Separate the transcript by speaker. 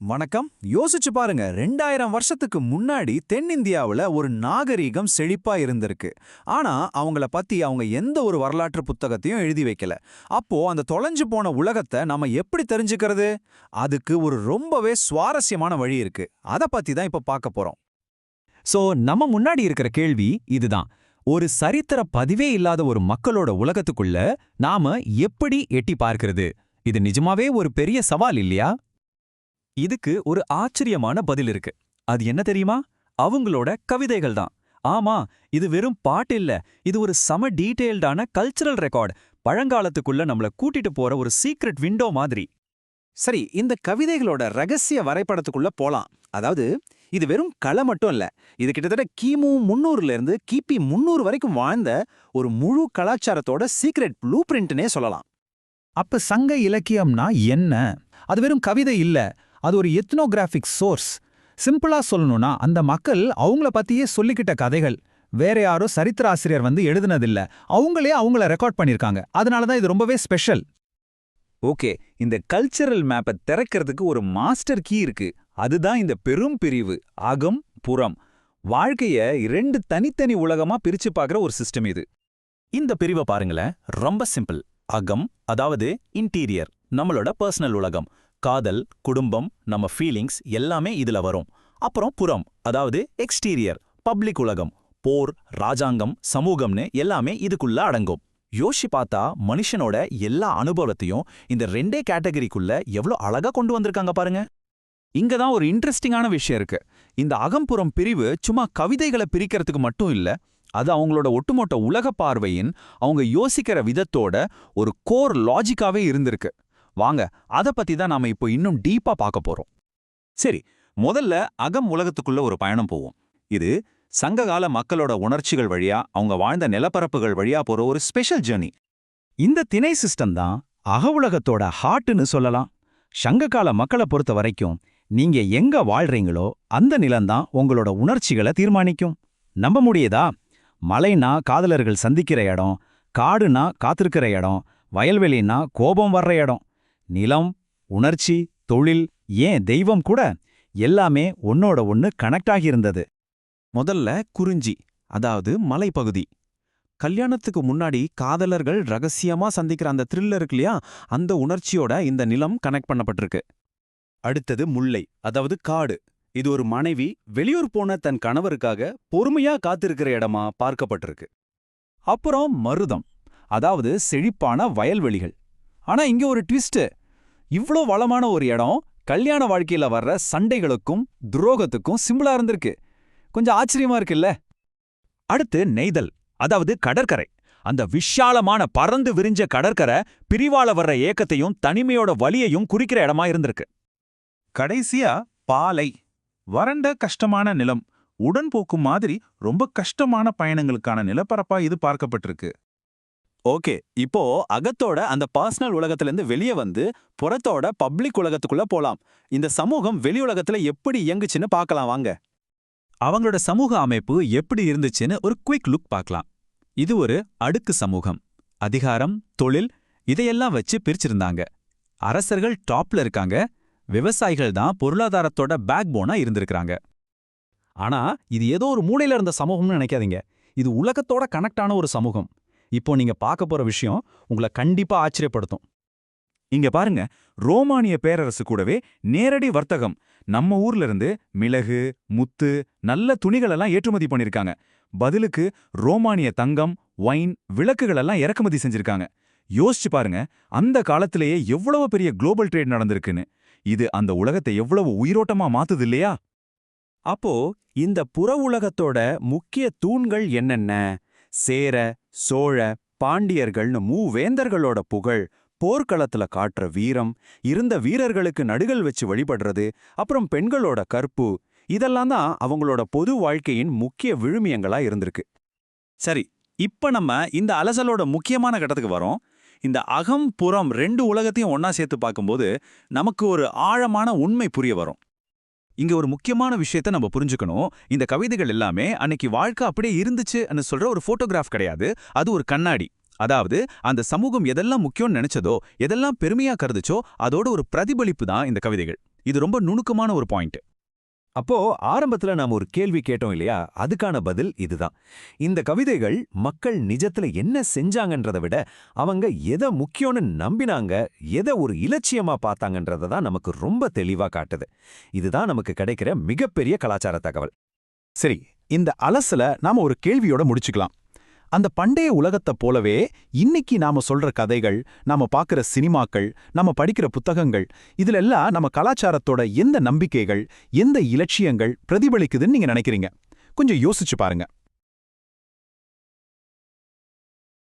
Speaker 1: வணக்கம். யோசிச்சு பாருங்க. ரெண்டாயிரம் வருஷத்துக்கு முன்னாடி தென்னிந்தியாவுல ஒரு நாகரீகம் செழிப்பா இருந்திருக்கு. ஆனா அவங்கள பத்தி அவங்க எந்த ஒரு வரலாற்று புத்தகத்தையும் எழுதி வைக்கல. அப்போ அந்த தொலைஞ்சு போன உலகத்தை நாம எப்படி தெரிஞ்சுக்கிறது? அதுக்கு ஒரு ரொம்பவே சுவாரஸ்யமான வழி இருக்கு. அத பத்தி தான் இப்ப பார்க்க போறோம்.
Speaker 2: சோ நம்ம முன்னாடி இருக்கிற கேள்வி இதுதான். ஒரு சரித்திர பதிவே இல்லாத ஒரு மக்களோட உலகத்துக்குள்ள நாம எப்படி எட்டி பார்க்கிறது? இது நிஜமாவே ஒரு பெரிய சவால் இல்லையா? இதுக்கு ஒரு ஆச்சரியமான பதில் இருக்கு. அது என்ன தெரியுமா? அவங்களோட கவிதைகள் தான் ஆமா இது வெறும் பாட்டு இல்ல. இது ஒரு சம டீடைல்டான கல்ச்சரல் ரெக்கார்ட். பழங்காலத்துக்குள்ள நம்மள கூட்டிட்டு போற ஒரு சீக்ரெட் விண்டோ மாதிரி.
Speaker 1: சரி இந்த கவிதைகளோட ரகசிய வரைபடத்துக்குள்ள போலாம். அதாவது இது வெறும் கலை மட்டும் இல்ல. இது கிட்டத்தட்ட கிமு முன்னூறுல இருந்து கிபி முன்னூறு வரைக்கும் வாழ்ந்த ஒரு முழு கலாச்சாரத்தோட சீக்ரெட் ப்ளூ பிரிண்ட்னே சொல்லலாம்.
Speaker 3: அப்ப சங்க இலக்கியம்னா என்ன? அது வெறும் கவிதை இல்ல. அது ஒரு எத்னோகிராஃபிக் சோர்ஸ் சிம்பிளா சொல்லணும்னா அந்த மக்கள் அவங்கள பத்தியே சொல்லிக்கிட்ட கதைகள். வேற யாரோ சரித்திர ஆசிரியர் வந்து எழுதுனதில்ல. அவங்களே அவங்கள ரெக்கார்ட் பண்ணிருக்காங்க. அதனால தான் இது ரொம்பவே ஸ்பெஷல்
Speaker 2: ஓகே இந்த கல்ச்சரல் மேப்பை திறக்கிறதுக்கு ஒரு மாஸ்டர் கீ இருக்கு. அதுதான் இந்த பெரும் பிரிவு அகம் புறம். வாழ்க்கைய இரண்டு தனித்தனி உலகமா பிரிச்சு பார்க்குற ஒரு சிஸ்டம் இது. இந்த பிரிவை பாருங்களேன். ரொம்ப சிம்பிள் அகம் அதாவது இன்டீரியர் நம்மளோட பர்சனல் உலகம். காதல் குடும்பம் நம்ம ஃபீலிங்ஸ் எல்லாமே இதுல வரும். அப்புறம் புறம் அதாவது எக்ஸ்டீரியர் பப்ளிக் உலகம் போர் ராஜாங்கம் சமூகம்னு எல்லாமே இதுக்குள்ள அடங்கும். யோசி பார்த்தா மனுஷனோட எல்லா அனுபவத்தையும் இந்த ரெண்டே கேட்டகரிக்குள்ள எவ்வளோ அழகா கொண்டு வந்திருக்காங்க பாருங்க. இங்க தான் ஒரு இன்ட்ரெஸ்டிங்கான விஷயம் இருக்கு. இந்த அகம்புறம் பிரிவு சும்மா கவிதைகளை பிரிக்கிறதுக்கு மட்டும் இல்ல அது அவங்களோட ஒட்டுமொட்ட உலக பார்வையின் அவங்க யோசிக்கிற விதத்தோட ஒரு கோர் லாஜிக்காவே இருந்திருக்கு. வாங்க அத பத்தி தான் நாம இப்போ இன்னும் டீப்பா பார்க்க போறோம். சரி முதல்ல அகம் உலகத்துக்குள்ள ஒரு பயணம் போவோம். இது சங்ககால மக்களோட உணர்ச்சிகள் வழியா அவங்க வாழ்ந்த நிலப்பரப்புகள் வழியா போற ஒரு ஸ்பெஷல் ஜேர்னி
Speaker 3: இந்த திணை சிஸ்டம் தான் அக உலகத்தோட ஹார்ட்னு சொல்லலாம். சங்ககால மக்களை பொறுத்த வரைக்கும் நீங்க எங்க வாழ்றீங்களோ அந்த நிலம்தான் உங்களோட உணர்ச்சிகளை தீர்மானிக்கும். நம்ப முடியுதா? மலைனா காதலர்கள் சந்திக்கிற இடம் காடுனா காத்திருக்கிற இடம் வயல்வெளினா கோபம் வர்ற இடம். நிலம் உணர்ச்சி தொழில் ஏன் தெய்வம் கூட எல்லாமே ஒன்னோட ஒன்னு கனெக்ட் ஆகியிருந்தது.
Speaker 2: முதல்ல குறிஞ்சி அதாவது மலைப்பகுதி. கல்யாணத்துக்கு முன்னாடி காதலர்கள் ரகசியமா சந்திக்கிற அந்த த்ரில்லர் இருக்கு இல்லையா? அந்த உணர்ச்சியோட இந்த நிலம் கனெக்ட் பண்ணப்பட்டிருக்கு. அடுத்தது முல்லை அதாவது காடு. இது ஒரு மனைவி வெளியூர் போன தன் கணவருக்காக பொறுமையா காத்திருக்கிற இடமா பார்க்கப்பட்டிருக்கு. அப்புறம் மருதம் அதாவது செழிப்பான வயல்வெளிகள். ஆனா இங்க ஒரு ட்விஸ்ட் இவ்ளோ வளமான ஒரு இடம் கல்யாண வாழ்க்கையில வர்ற சண்டைகளுக்கும் துரோகத்துக்கும் சிம்பிளா இருந்திருக்கு. கொஞ்சம் ஆச்சரியமா இருக்குல்ல? அடுத்து நெய்தல் அதாவது கடற்கரை. அந்த விஷாலமான பறந்து விரிஞ்ச கடற்கரை பிரிவால வர்ற ஏக்கத்தையும் தனிமையோட வலியையும் குறிக்கிற இடமா இருந்திருக்கு.
Speaker 4: கடைசியா பாலை வறண்ட கஷ்டமான நிலம் உடன்போக்கு மாதிரி ரொம்ப கஷ்டமான பயணங்களுக்கான நிலப்பரப்பா இது பார்க்கப்பட்டிருக்கு.
Speaker 2: ஓகே. இப்போ அகத்தோட அந்த பர்சனல் உலகத்துல இருந்து வெளியே வந்து புறத்தோட பப்ளிக் உலகத்துக்குள்ள போலாம். இந்த சமூகம் வெளி உலகத்துல எப்படி இயங்குச்சுன்னு பார்க்கலாம் வாங்க. அவங்களோட சமூக அமைப்பு எப்படி இருந்துச்சுன்னு ஒரு குயிக் லுக் பார்க்கலாம். இது ஒரு அடுக்கு சமூகம். அதிகாரம் தொழில் இதையெல்லாம் வச்சு பிரிச்சிருந்தாங்க. அரசர்கள் டாப்ல இருக்காங்க. விவசாயிகள் தான் பொருளாதாரத்தோட பேக் போனா இருந்திருக்கிறாங்க. ஆனா இது ஏதோ ஒரு மூலையில இருந்த சமூகம்னு நினைக்காதீங்க. இது உலகத்தோட கனெக்டான ஒரு சமூகம். இப்போ நீங்க பார்க்க போற விஷயம் உங்களை கண்டிப்பா ஆச்சரியப்படுத்தும்.
Speaker 4: இங்க பாருங்க ரோமானிய பேரரசு கூடவே நேரடி வர்த்தகம். நம்ம ஊர்ல இருந்து மிளகு முத்து நல்ல துணிகளெல்லாம் ஏற்றுமதி பண்ணிருக்காங்க. பதிலுக்கு ரோமானிய தங்கம் ஒயின் விளக்குகள் எல்லாம் இறக்குமதி செஞ்சிருக்காங்க. யோசிச்சு பாருங்க அந்த காலத்திலேயே எவ்வளவு பெரிய குளோபல் ட்ரேட் நடந்திருக்குன்னு. இது அந்த உலகத்தை எவ்வளவு உயிரோட்டமா மாத்துது இல்லையா?
Speaker 2: அப்போ இந்த புற உலகத்தோட முக்கிய தூண்கள் என்னென்ன? சேர சோழ பாண்டியர்கள்னு மூவேந்தர்களோட புகழ் போர்க்களத்துல காட்டுற வீரம் இருந்த வீரர்களுக்கு நடுகள் வச்சு வழிபடுறது அப்புறம் பெண்களோட கற்பு இதெல்லாம் தான் அவங்களோட பொது வாழ்க்கையின் முக்கிய விழுமியங்களா இருந்திருக்கு. சரி இப்ப நம்ம இந்த அலசலோட முக்கியமான கட்டத்துக்கு வரோம். இந்த அகம் புறம் ரெண்டு உலகத்தையும் ஒன்னா சேர்த்து பார்க்கும்போது நமக்கு ஒரு ஆழமான உண்மை புரிய வரும். இங்க ஒரு முக்கியமான விஷயத்த நம்ம புரிஞ்சுக்கணும். இந்த கவிதைகள் எல்லாமே அன்னைக்கு வாழ்க்கை அப்படியே இருந்துச்சுன்னு சொல்ற ஒரு போட்டோகிராஃப் கிடையாது. அது ஒரு கண்ணாடி. அதாவது அந்த சமூகம் எதெல்லாம் முக்கியம்னு நினைச்சதோ எதெல்லாம் பெருமையா கருதுச்சோ அதோட ஒரு பிரதிபலிப்பு தான் இந்த கவிதைகள். இது ரொம்ப நுணுக்கமான ஒரு பாயிண்ட்
Speaker 1: அப்போ ஆரம்பத்துல நாம ஒரு கேள்வி கேட்டோம் இல்லையா? அதுக்கான பதில் இதுதான். இந்த கவிதைகள் மக்கள் நிஜத்துல என்ன செஞ்சாங்கன்றதை விட அவங்க எதை முக்கியம்னு நம்பினாங்க எதை ஒரு இலட்சியமா பார்த்தாங்கன்றதை தான் நமக்கு ரொம்ப தெளிவா காட்டுது. இதுதான் நமக்கு கிடைக்கிற மிகப்பெரிய கலாச்சார தகவல்.
Speaker 5: சரி இந்த அலசல நாம ஒரு கேள்வியோட முடிச்சுக்கலாம். அந்த பண்டைய உலகத்தை போலவே இன்னைக்கு நாம சொல்ற கதைகள் நாம பார்க்குற சினிமாக்கள் நாம படிக்கிற புத்தகங்கள் இதுல எல்லாம் நம்ம கலாச்சாரத்தோட எந்த நம்பிக்கைகள் எந்த இலட்சியங்கள் பிரதிபலிக்குதுன்னு நீங்க நினைக்கிறீங்க? கொஞ்சம் யோசிச்சு பாருங்க.